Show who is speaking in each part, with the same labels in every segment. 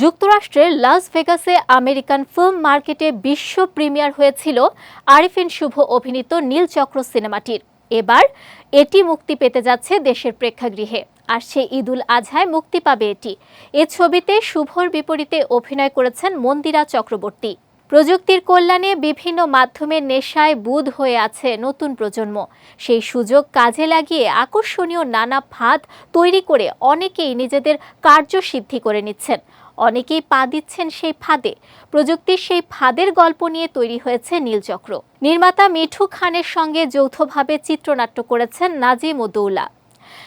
Speaker 1: যুক্তরাষ্ট্রের লাস ভেগাসে American film মার্কেটে বিশ্ব প্রিমিয়ার হয়েছিল আরিফিন শুভ অভিনীত নীলচক্র সিনেমাটির। এবার এটি মুক্তি পেতে যাচ্ছে দেশের প্রেক্ষাগৃহে। আসছে ঈদুল আজহায় মুক্তি পাবে এটি। এ ছবিতে শুভর বিপরীতে অভিনয় করেছেন মন্দিরা চক্রবর্তী। প্রযুক্তির কল্যাণে বিভিন্ন মাধ্যমের নেশায় বুধ হয়ে আছে নতুন প্রজন্ম। সেই সুযোগ কাজে লাগিয়ে আকর্ষণীয় নানা ফাঁদ তৈরি করে অনেকেই নিজেদের কার্যসিদ্ধি করে নিচ্ছেন। অনেকেই পা দিচ্ছেন সেই ফাঁদে। প্রযুক্তির সেই ফাঁদের গল্প নিয়ে তৈরি হয়েছে নীলচক্র নির্মাতা মিঠু খানের সঙ্গে যৌথভাবে চিত্রনাট্য করেছেন নাজিম উদ্দৌলা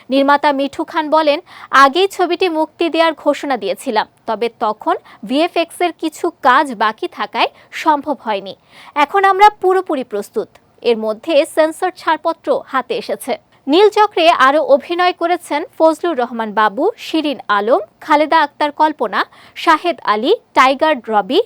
Speaker 1: নির্মাতা মিঠু খান বলেন, আগেই ছবিটি মুক্তি দেওয়ার ঘোষণা দিয়েছিলাম, তবে তখন ভিএফএক্স এর কিছু কাজ বাকি থাকায় সম্ভব হয়নি। এখন আমরা পুরোপুরি প্রস্তুত। এর মধ্যে সেন্সর ছাড়পত্র হাতে এসেছে। নীলচক্রে আরও অভিনয় করেছেন ফজলুর রহমান বাবু, শিরিন আলম, খালেদা আক্তার কল্পনা, শাহেদ আলী, টাইগার রবি,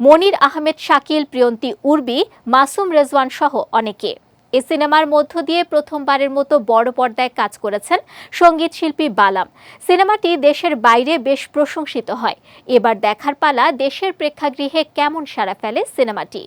Speaker 1: মনির আহমেদ, শাকিল, প্রিয়ন্তী উর্বি, মাসুম রেজওয়ান সহ অনেকে। এ সিনেমার মধ্য দিয়ে প্রথমবারের মতো বড় পর্দায় কাজ করেছেন সংগীত শিল্পী বালাম। সিনেমাটি দেশের বাইরে বেশ প্রশংসিত হয়। এবার দেখার পালা দেশের প্রেক্ষাগৃহে কেমন সাড়া ফেলে সিনেমাটি?